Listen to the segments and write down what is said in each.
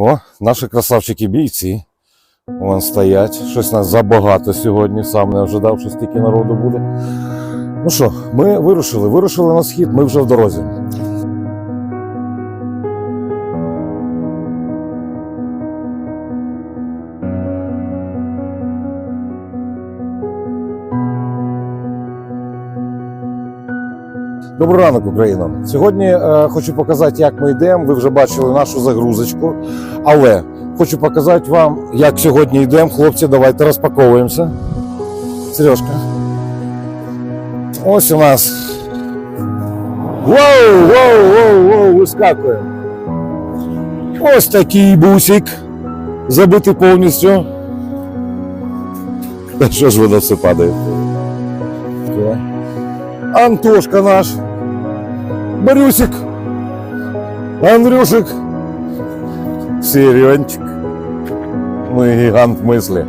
О, наші красавчики бійці. Вон стоять. Щось нас забагато сьогодні. Сам не ожидав, що стільки народу буде. Ну що, ми вирушили, вирушили на схід, ми вже в дорозі. Добрий ранок, Україна. Сьогодні е, хочу показати, як ми йдемо. Ви вже бачили нашу загрузочку. Але хочу показати вам, як сьогодні йдемо. Хлопці, давайте розпаковуємося. Сережка. Ось у нас. Воу, воу, воу, воу, вискакуємо. Ось такий бусик. Забитий повністю. Та що ж воно все падає? Антошка наш. Борюсик. Андрюшик. Серенчик. Мы гигант мысли.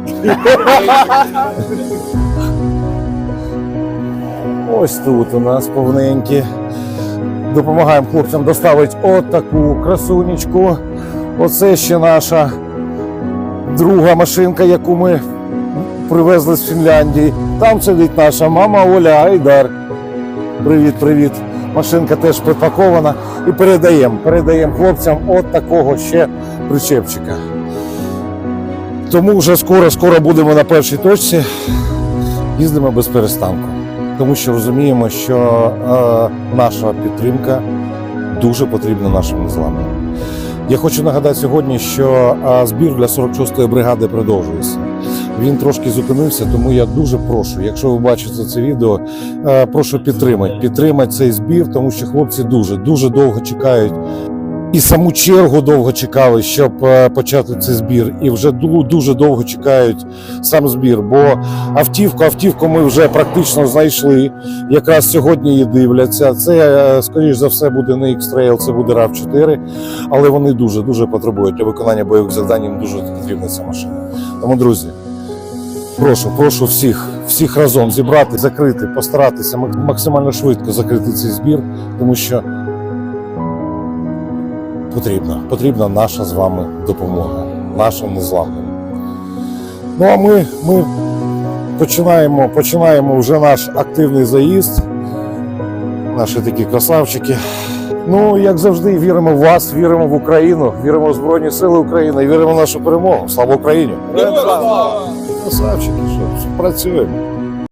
Ось тут у нас повненькі. Допомагаємо хлопцям доставити отаку красунечку. Оце ще наша друга машинка, яку ми привезли з Фінляндії. Там сидить наша мама Оля Айдар. Привіт, привіт. Машинка теж припакована. І передаємо. Передаємо хлопцям от такого ще причепчика. Тому вже скоро, скоро будемо на першій точці. Їздимо без перестанку. Тому що розуміємо, що е, наша підтримка дуже потрібна нашим незламним. Я хочу нагадати сьогодні, що е, збір для 46-ї бригади продовжується. Він трошки зупинився, тому я дуже прошу, якщо ви бачите це відео, е, прошу підтримати. Підтримати цей збір, тому що хлопці дуже дуже довго чекають. І саму чергу довго чекали, щоб е, почати цей збір, і вже дуже довго чекають сам збір. Бо автівку, автівку ми вже практично знайшли. Якраз сьогодні її дивляться. Це е, скоріш за все буде не X-Trail, це буде rav 4 але вони дуже дуже потребують для виконання бойових завдань. Їм дуже потрібна ця машина. Тому, друзі, прошу, прошу всіх, всіх разом зібрати, закрити, постаратися максимально швидко закрити цей збір, тому що потрібна, потрібна наша з вами допомога, наша незламним. Ну а ми, ми починаємо, починаємо вже наш активний заїзд. Наші такі красавчики. Ну, як завжди, віримо в вас, віримо в Україну, віримо в Збройні Сили України, віримо в нашу перемогу. Слава Україні! Красавчики, що працюємо.